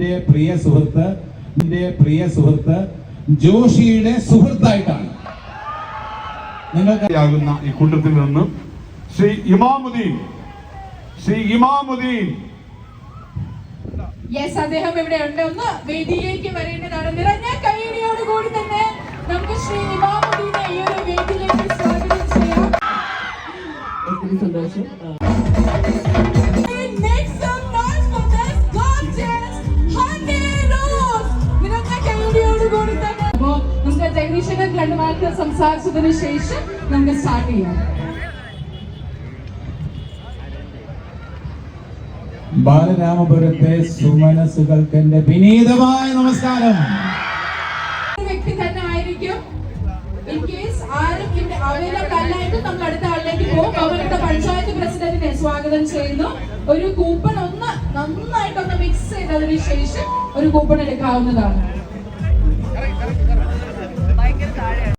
എന്റെ പ്രിയ സുഹൃത്ത് നിന്റെ പ്രിയ സുഹൃത്ത് ജോഷിയുടെ സുഹൃത്തായിട്ടാണ്. നിങ്ങൾക്ക് യാകുന്ന ഈ കൂട്ടത്തിൽ നിന്ന് ശ്രീ ഇമാമുദ്ദീൻ ശ്രീ ഇമാമുദ്ദീൻ. യെസ് അദ്ദേഹം ഇവിടെ ഉണ്ട്. ഒന്ന് വേദിയിലേക്ക് വരേണ്ടതാണ്. നിറഞ്ഞ കൈയിടിയോട് കൂടി തന്നെ നമുക്ക് ശ്രീ ഇമാമുദ്ദീനെ ഈ ഒരു വേദിയിലേക്ക് സ്വാഗതം ചെയ്യാം. സന്തോഷം. അപ്പോ നമുക്ക് ടെക്നീഷ്യനെ രണ്ട് വാക്ക് സംസാരിച്ചതിന് ശേഷം നമുക്ക് സ്റ്റാർട്ട് ചെയ്യാം. ബാലരാമപുരത്തെ സുമനസുകൾക്ക് എന്റെ വിനീതമായ നമസ്കാരം. വ്യക്തി തന്നെ ആയിരിക്കും. ഇൻ കേസ് ആരും ഇവിടെ അവൈലബിൾ അല്ലായെങ്കിൽ നമ്മൾ അടുത്ത ആളിലേക്ക് പോകും. അവരുടെ പഞ്ചായത്ത് പ്രസിഡന്റിനെ സ്വാഗതം ചെയ്യുന്നു. ഒരു കൂപ്പൺ ഒന്ന് നന്നായിട്ടൊന്ന് മിക്സ് ചെയ്തതിനു ശേഷം ഒരു കൂപ്പൺ എടുക്കാവുന്നതാണ്.